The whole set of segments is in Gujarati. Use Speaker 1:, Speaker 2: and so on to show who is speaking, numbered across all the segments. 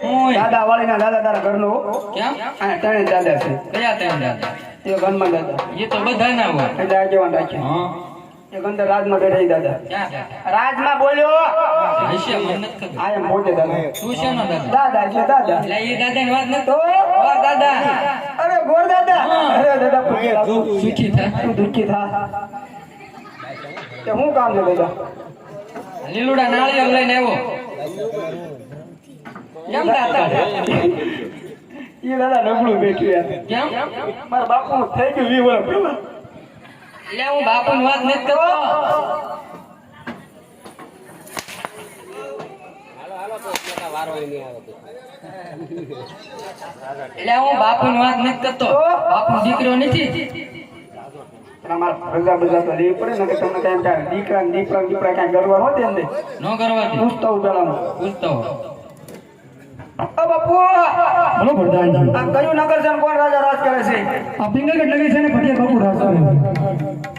Speaker 1: દાદા વાળીના દાદા તારા ઘરનો?
Speaker 2: કેમ?
Speaker 1: આ ત્રણે દાદા છે.
Speaker 2: કયા ત્રણ દાદા?
Speaker 1: એ ગનમાં દાદા.
Speaker 2: એ તો બધા ના હોય
Speaker 1: એટલે આગેવાન રાખ્યા
Speaker 2: હા.
Speaker 1: રાજમાં બેઠા દાદા. રાજમાં બોલ્યો? આ એમ દાદા.
Speaker 2: તું દાદા?
Speaker 1: દાદા છે દાદા.
Speaker 2: એટલે એ દાદાની વાત નથી?
Speaker 1: તો?
Speaker 2: ઓ દાદા.
Speaker 1: અરે ગોર દાદા. અરે દાદા
Speaker 2: સુખી થા.
Speaker 1: તું દુઃખી થા. તે શું કામ છે દાદા?
Speaker 2: લીલુડા નાળિયેર લઈને આવ્યો. કેમ
Speaker 1: એ દાદા? નબળું બેઠું યાર
Speaker 2: કેમ?
Speaker 1: મારા બાપુ થઈ ગયું વી વર્ષ
Speaker 2: એટલે હું બાપુની વાત નથી કરતો. એટલે હું બાપુની વાત નથી કરતો. બાપુ દીકરો નથી.
Speaker 1: અમારા રજા બધા તો લેવી પડે ને કે તમને કાંઈ દીકરા ને દીકરા ને દીકરા કાંઈ ગરવા હોય નહીં.
Speaker 2: ન કરવા
Speaker 1: પૂછતો પેલા પેલામાં
Speaker 2: પૂછતો
Speaker 1: બાપુ!
Speaker 3: બોલો પ્રધાનજી
Speaker 1: આ કયું નગર છે ને કોણ રાજા રાજ કરે છે?
Speaker 3: આ પિંગલગઢ નગરી છે ને ફટિયા બાપુ રાજ કરે.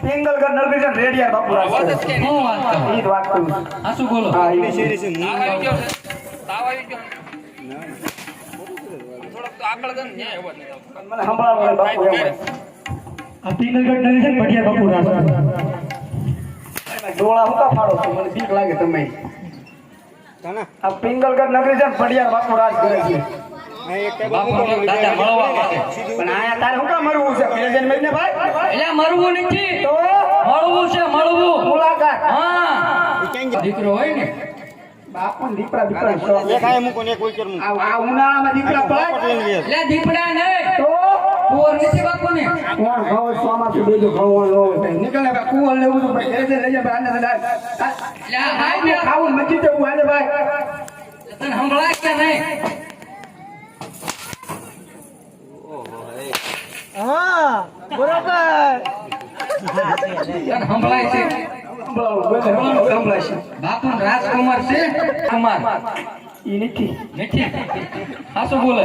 Speaker 1: પિંગલગઢ નગર છે રેડિયા બાપુ રાજ કરે.
Speaker 2: હું વાત કરું
Speaker 1: ઈ વાત કરું
Speaker 2: આ શું બોલો?
Speaker 1: હા ઈ છે. મને સંભળાવો બાપુ એમ.
Speaker 3: આ પિંગલગઢ નગરી છે ને બાપુ રાજ કરે.
Speaker 1: ડોળા હું કા ફાડો છો? મને બીક લાગે તમે. આ પિંગલગઢ નગરી છે ને બાપુ રાજ કરે છે.
Speaker 2: બાપુ દાદા
Speaker 1: પણ આયા તારે હું કા મરવું છે પ્રેઝન્ટ મેં ભાઈ.
Speaker 2: એટલે મરવું નથી.
Speaker 1: તો?
Speaker 2: મળવું છે મળવું.
Speaker 1: મુલાકાત.
Speaker 2: હા. દીકરો હોય ને.
Speaker 1: બાપુ શોખ. છે. આ આ ઉનાળામાં
Speaker 2: એટલે દીપડા નહીં
Speaker 1: તો
Speaker 2: કુંવર નથી બાપુ
Speaker 1: કોણ બેજો ભગવાન લો નીકળે ભાઈ કુવર લેવું તો ભાઈ ઘરે જઈને લઈ જા ભાઈ આને ને ખાવું નથી જવું આને ભાઈ.
Speaker 2: તને સંભળાય કે નહીં? તને સંભળાય છે?
Speaker 1: સંભળાય છે.
Speaker 2: બાપુ રાજકુમાર છે કુમાર
Speaker 1: ઈ નથી.
Speaker 2: નથી? શું બોલે.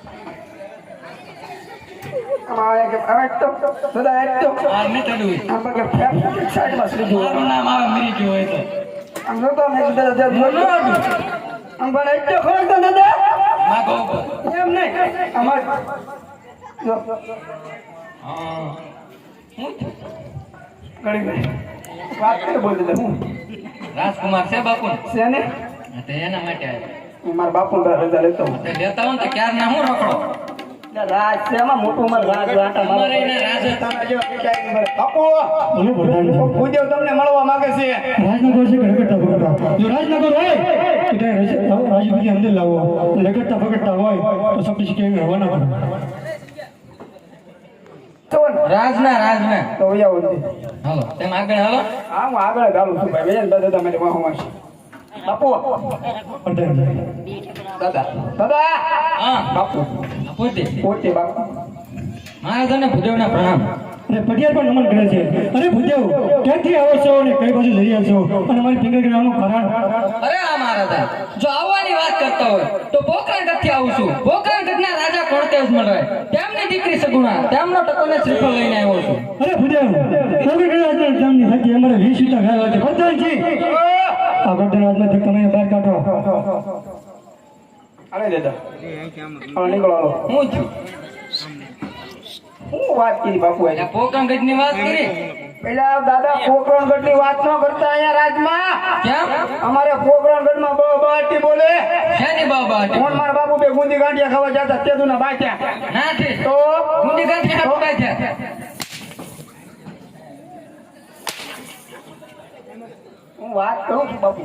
Speaker 2: રાજકુમાર છે બાપુ?
Speaker 1: છે ને
Speaker 2: એના માટે.
Speaker 1: મારા બાપુ રજા લેતો હું
Speaker 2: ક્યાર ના હું
Speaker 1: એટલે રાજ છે એમાં મોટું મારે રાજ વાટા મારે.
Speaker 2: રાજ જ.
Speaker 1: બાપુ તમને મળવા માંગે છે.
Speaker 3: રાજનગર છે રગડતા જો રાજનગર હોય તો અંદર લાવો. રગડતા ફગડતા હોય તો
Speaker 2: રાજના રાજના.
Speaker 1: તો
Speaker 2: હાલો તેમ આગળ હાલો.
Speaker 1: હા હું આગળ હાલું છું ભાઈ. વેલ દાદા તમારે બાપુ. દાદા. દાદા.
Speaker 2: હા.
Speaker 1: બાપુ.
Speaker 2: પોતે
Speaker 1: પોતે બાપુ.
Speaker 2: મારા તને ભુદેવના પ્રણામ.
Speaker 3: અને પટિયાર પણ નમન કરે છે. અરે ભૂદેવ ક્યાંથી આવો છો અને કઈ બાજુ જઈ રહ્યા છો? અને મારી ફિંગર ગ્રામનું કારણ?
Speaker 2: અરે આ મહારાજા જો આવવાની વાત કરતા હોય તો પોકરણ આવું છું. પોકરણ રાજા કોળતેજ મળે તેમની દીકરી સગુણા તેમનો ટકોને શ્રીફળ લઈને આવ્યો છું.
Speaker 3: અરે ભૂદેવ થકી અમારે વીસ વીટા ગયા છે પ્રધાનજી આ ગઢરાજમાંથી તમે બહાર કાઢો.
Speaker 1: અરે દાદા હવે નીકળો
Speaker 2: હું છું.
Speaker 1: વાત કરી બાપુ
Speaker 2: એટલે વાત કરી.
Speaker 1: પેલા દાદા પોકરણગઢની વાત ન કરતા અહીંયા રાજમાં.
Speaker 2: કેમ?
Speaker 1: અમારે પોકરણગઢમાં બહુ બહાટી બોલે.
Speaker 2: શેની બાબા
Speaker 1: કોણ મારા બાપુ બે ગુંદી ગાંઠિયા ખાવા જતા તે ના બાટ્યા
Speaker 2: ના છે
Speaker 1: તો? હું વાત કરું છું બાપુ.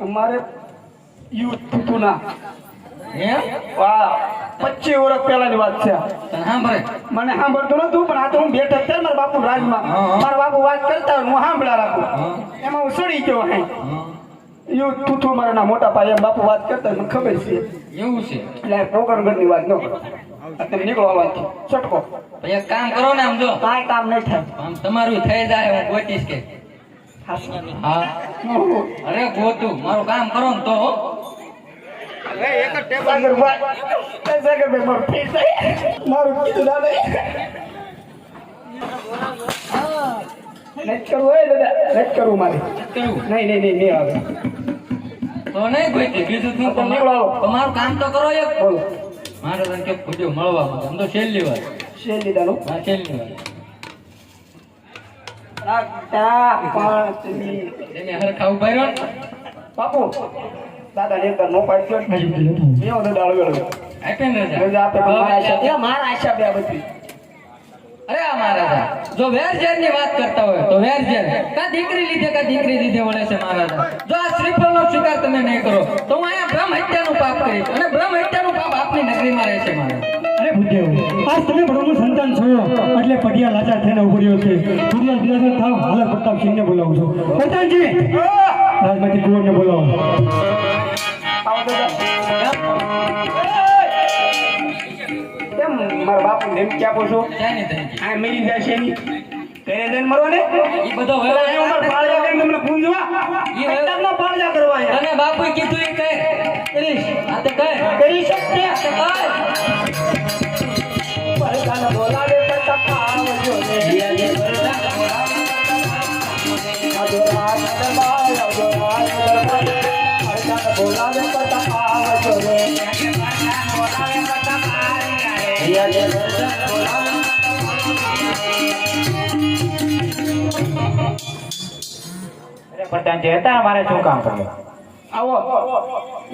Speaker 1: અમારે યુદ્ધ થતું ના
Speaker 2: હે?
Speaker 1: વાહ. પચીસ વર્ષ પહેલાની વાત છે. મને સાંભળતું નતું પણ આ તો હું બેઠક થાય મારા બાપુ રાજમાં. મારા બાપુ વાત કરતા હું સાંભળા રાખું. એમાં હું સડી ગયો હે. યો તું તું મારા મોટા ભાઈ એમ બાપુ વાત કરતા મને ખબર છે.
Speaker 2: એવું છે?
Speaker 1: એટલે આ વાત ન કરો. તમે નીકળો આ વાતથી છટકો
Speaker 2: એક કામ કરો ને આમ જો.
Speaker 1: કાંઈ કામ નહીં થાય.
Speaker 2: આમ તમારું થઈ જાય હું ગોતીશ કે. હા. અરે ગોતું. મારું કામ કરો ને તો હો.
Speaker 1: સાગરભાઈ એ સાગરભાઈ મારું ફી થાય મારું કીધું દાદા નથી કરવું હોય દાદા? નથી કરવું મારે. નહીં નહીં નહીં નહીં આવે.
Speaker 2: તો નહીં તમારું કામ તો કરો એક.
Speaker 1: બોલો.
Speaker 2: મારે તને કે ખોટ્યું મળવા તો છેલ્લી વાર.
Speaker 1: શેલી દાનું
Speaker 2: હા છેલ્લી વાર.
Speaker 1: રાખતા પાંચમી.
Speaker 2: એને હરખા ઊભા રહ્યો
Speaker 1: બાપુ. દાદા ને અંદર નો પાડ્યો
Speaker 3: રાજુભાઈ લેતો આવો.
Speaker 1: એવો દાદા અળગળ
Speaker 2: આપે ને રજા.
Speaker 1: રજા આપે મારા આશા એ મારા આશા બે બધી.
Speaker 2: અરે આ મહારાજા જો વેરઝેરની વાત કરતા હોય તો વેરઝેર કા દીકરી લીધે કા દીકરી લીધે વળે છે મહારાજા જો આ શ્રીફળ નો સ્વીકાર તમે નહીં કરો તો હું અહીંયા બ્રહ્મ હત્યાનું પાપ કરીશ અને બ્રહ્મ હત્યાનું પાપ આપની નગરીમાં રહે છે મહારાજ
Speaker 3: અરે ભૂદેવ આજ તમે બરોબર સંતાન છો એટલે પટિયા લાચાર થઈને ઊભો રહ્યો છે. પટિયા બિરાજર થાવ હાલર પ્રતાપ સિંહને બોલાવું છું. પ્રતાપજી! રાજમાંથી કુંવરને બોલાવો
Speaker 1: કેમ મારા બાપુ એમ ક્યાં પૂછો આ મેરી જાય છે એની ઘરે જઈને મરો ને
Speaker 2: ઈ બધો
Speaker 1: પેલા એ ઉંમર પાળ્યા કરીને તમને પૂંજવા
Speaker 2: હવે-
Speaker 1: પાળ્યા કરવા?
Speaker 2: તને બાપુએ કીધું એ કહે કરીશ આ તો કહે
Speaker 1: કરી શકતે
Speaker 2: કહે
Speaker 1: ને
Speaker 4: પ્રધાનજી હતા અમારે શું કામ કર્યું?
Speaker 1: આવો.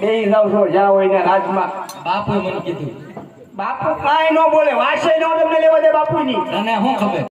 Speaker 1: બે જાવ છો જ્યાં હોય ને રાજમાં.
Speaker 2: બાપુએ મને કીધું.
Speaker 1: બાપુ કાંઈ ન બોલે વાસે ન તમને લેવા દે બાપુની.
Speaker 2: તને શું ખબર?